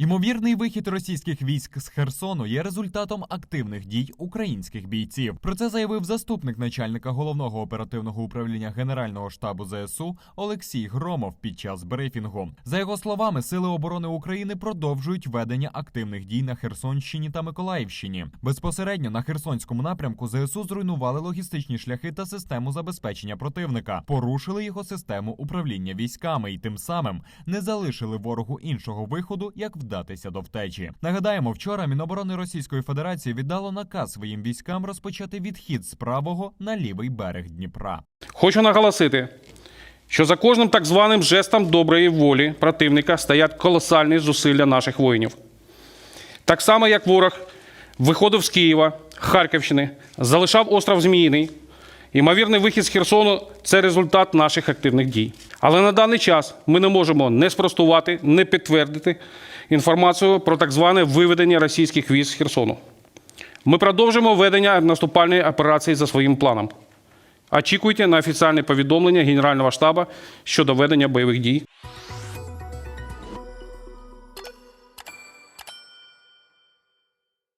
Ймовірний вихід російських військ з Херсону є результатом активних дій українських бійців. Про це заявив заступник начальника головного оперативного управління Генерального штабу ЗСУ Олексій Громов під час брифінгу. За його словами, сили оборони України продовжують ведення активних дій на Херсонщині та Миколаївщині. Безпосередньо на Херсонському напрямку ЗСУ зруйнували логістичні шляхи та систему забезпечення противника, порушили його систему управління військами і тим самим не залишили ворогу іншого виходу, як вдатися до втечі. Нагадаємо, вчора Міноборони Російської Федерації віддало наказ своїм військам розпочати відхід з правого на лівий берег Дніпра. Хочу наголосити, що за кожним так званим жестом доброї волі противника стоять колосальні зусилля наших воїнів. Так само, як ворог виходив з Києва, Харківщини, залишав остров Зміїний. Ймовірний вихід з Херсону це результат наших активних дій. Але на даний час ми не можемо не спростувати, не підтвердити інформацію про так зване виведення російських військ з Херсону. Ми продовжимо ведення наступальної операції за своїм планом. Очікуйте на офіційне повідомлення Генерального штабу щодо ведення бойових дій